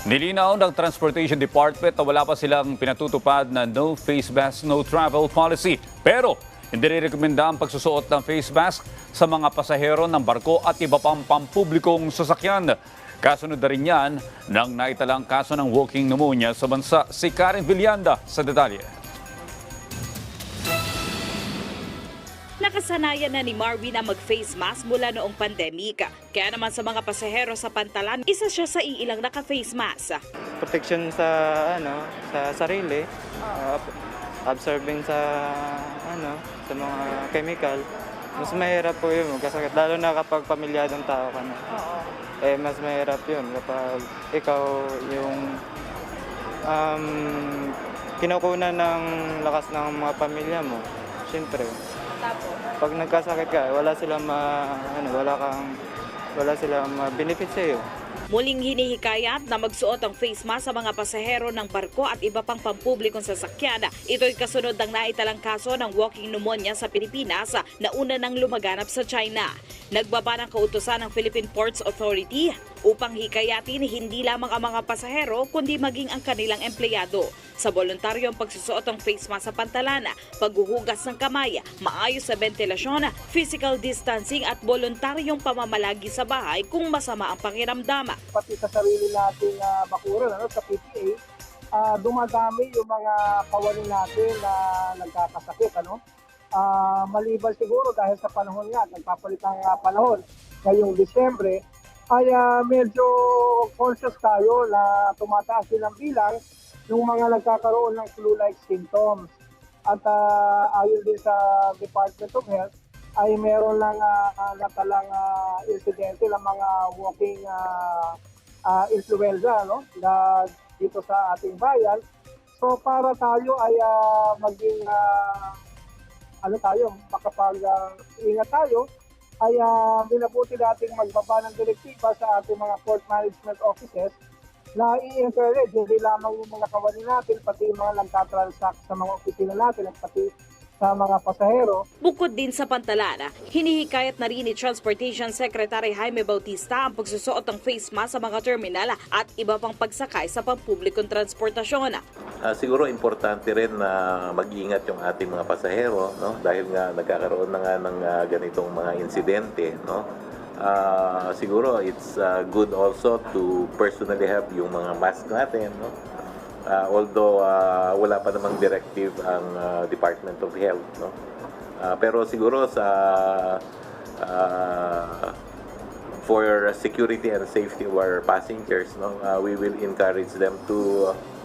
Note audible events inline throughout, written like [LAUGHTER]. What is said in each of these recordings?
Nilinaw ng Transportation Department na wala pa silang pinatutupad na no face mask, no travel policy. Pero hindi rekomenda ang pagsusuot ng face mask sa mga pasahero ng barko at iba pang pampublikong sasakyan. Kasunod na rin yan ng naitalang kaso ng walking pneumonia sa bansa. Si Karen Villanda sa detalye. Nakasanayan na ni Marvin na mag-face mask mula noong pandemic. Kaya naman sa mga pasahero sa pantalan, isa siya sa iilang naka-face mask. protection sa ano sa sarili. Uh, absorbing sa ano sa mga chemical. Mas mahirap po yun magkasakit lalo na kapag pamilyadong tao ka na. Eh mas mahirap yun kapag ikaw yung um, kinukunan ng lakas ng mga pamilya mo syempre pag nagkasakit ka wala silang ma, ano wala kang wala silang ma-benefit sa iyo Muling hinihikayat na magsuot ang face mask sa mga pasahero ng barko at iba pang pampublikong sasakyan. Ito'y kasunod ng naitalang kaso ng walking pneumonia sa Pilipinas na una nang lumaganap sa China. Nagbaba ng kautusan ng Philippine Ports Authority upang hikayatin hindi lamang ang mga pasahero kundi maging ang kanilang empleyado. Sa voluntaryong pagsusuot ng face mask sa pantalana, paghuhugas ng kamay, maayos sa ventilasyon, physical distancing at voluntaryong pamamalagi sa bahay kung masama ang pakiramdam. pati sa sarili nating uh, bakuran, ano, sa PPA, ah, dumadami yung mga kawani natin na nagkakasakit. Ano? Ah, maliban siguro dahil sa panahon nga, nagpapalit ang ah, panahon ngayong Disyembre, ay ah, medyo conscious tayo na tumataas din ang bilang yung mga nagkakaroon ng flu-like symptoms. At ah, ayon din sa Department of Health, ay meron lang uh, natalang ah, insidente ng mga walking ah, ah, influenza no na dito sa ating bayan. So para tayo ay ah, maging ah, ano tayo, makapag-ingat tayo, ay uh, minabuti nating magbaba ng direktiba sa ating mga port management offices na i-encourage hindi lamang yung mga kawani natin, pati yung mga nagtatransact sa mga opisina natin at pati sa mga pasahero Bukod din sa pantalana, hinihikayat na rin ni Transportation Secretary Jaime Bautista ang pagsusuot ng face mask sa mga terminal at iba pang pagsakay sa pampublikong transportasyon. Ah, siguro importante rin na mag-ingat yung ating mga pasahero no? Dahil nga nagkakaroon na nga ng ah, ganitong mga insidente no? Ah, siguro it's ah, good also to personally have yung mga mask natin no? Ah, although ah, wala pa namang directive ang ah, Department of Health no? Ah, pero siguro sa ah, for security and safety of our passengers no? Ah, we will encourage them to uh,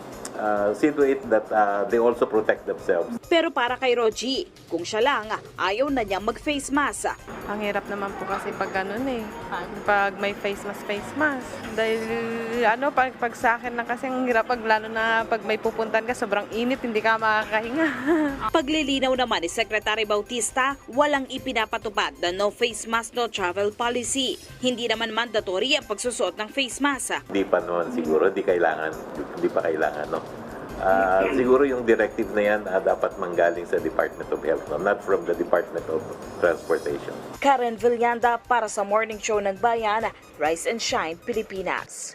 see to it that uh, they also protect themselves. Pero para kay Roji, kung siya lang, ayaw na niyang mag-face mask. Ang hirap naman po kasi pag ganun eh. Pag may face mask, face mask. Dahil ano, pag, pag sa akin lang kasi ang hirap pag lalo na pag may pupuntan ka, sobrang init, hindi ka makakahinga. [LAUGHS] Paglilinaw naman ni Secretary Bautista, walang ipinapatupad na no face mask, no travel policy. Hindi naman mandatory ang pagsusuot ng face mask. Hindi pa noon siguro, hindi kailangan, hindi pa kailangan, no? Ah, siguro yung directive na yan ah, dapat manggaling sa Department of Health, no? not from the Department of Transportation. Karen Villanda para sa Morning Show ng Bayan, Rise and Shine, Pilipinas.